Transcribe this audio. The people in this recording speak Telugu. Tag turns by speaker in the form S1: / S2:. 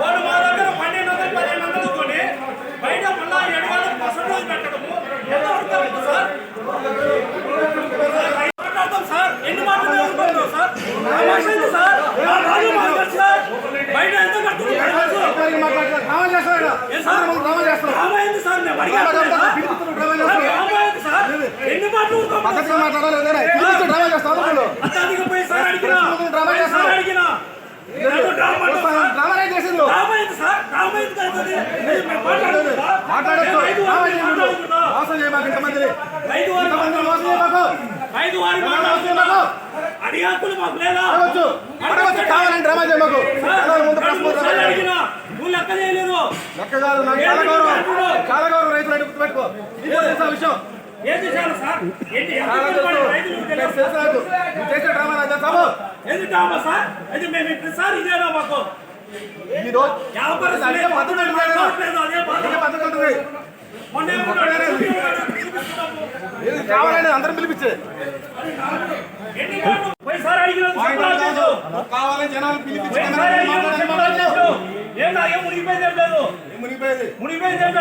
S1: వాడు మా దగ్గర పన్నెండు వందలు పదిహేను వందలు కొని బయట మళ్ళా ఏడు వేలకు పర్సెంటేజ్ పెట్టడము ఎంత అడుగుతారు సార్ మాట్లాడతాం సార్ ఎన్ని మాటలు చదువుకుంటున్నావు సార్ తమాషా ఇది సార్ నా రాజు తెలుసు సార్ బయట ఎంత. ఏ సార్? డ్రామా ఏంది సార్? నేను అడిగాను సార్. సార్, డ్రామా ఏంది సార్? ఎన్ని మాటలు ఊరుకోమంటారు సార్? అత్తానికి పోయి సార్ అడిగినా. పోయి సార్ అడిగినా. నాకు డ్రామా అంటారు సార్. డ్రామా ఏంది సార్? డ్రామా ఎందుకు అవుతుంది? మేము మాట్లాడుతుందా?
S2: మాట్లాడొచ్చు. మోసం చేయమాకు
S1: వారికి
S2: ఇంతమందిని మోసం చేయమాకు?
S1: ఐదు మాట్లాడుతుందా? అడిగే హక్కులు మాకు లేదా?
S2: అడగచ్చు. అడగచ్చు. కావాలని డ్రామా చేయమాకు. ముందు ప్రశ్న.
S1: నువ్వు లెక్క చేయలేదు
S2: లెక్క కాదు నాకు చాలా గౌరవం చాలా గౌరవం రైతులు అంటే గుర్తుపెట్టుకో. నీకు తెలుసా విషయం?
S1: ఏం చేశారు సార్? ఏంటి?
S2: చేసే డ్రామా నాకు తెలుసా
S1: ఎందుకు డ్రామా సార్? అయితే మేము ప్రతిసారి ఇదేనా మాకు.
S2: ఈ రోజు
S1: వ్యాపారస్తులు
S2: అదే. ఇది కావాలని అందరం పిలిపించే. కావాలని జనాలు పిలిపించి
S1: పోయినసారి అడిగినందుకు చెప్పాలి లేదు. ఏంటా, ఏం మునిగిపోయింది.
S2: మునిగిపోయేది
S1: మునిగిపోయింది?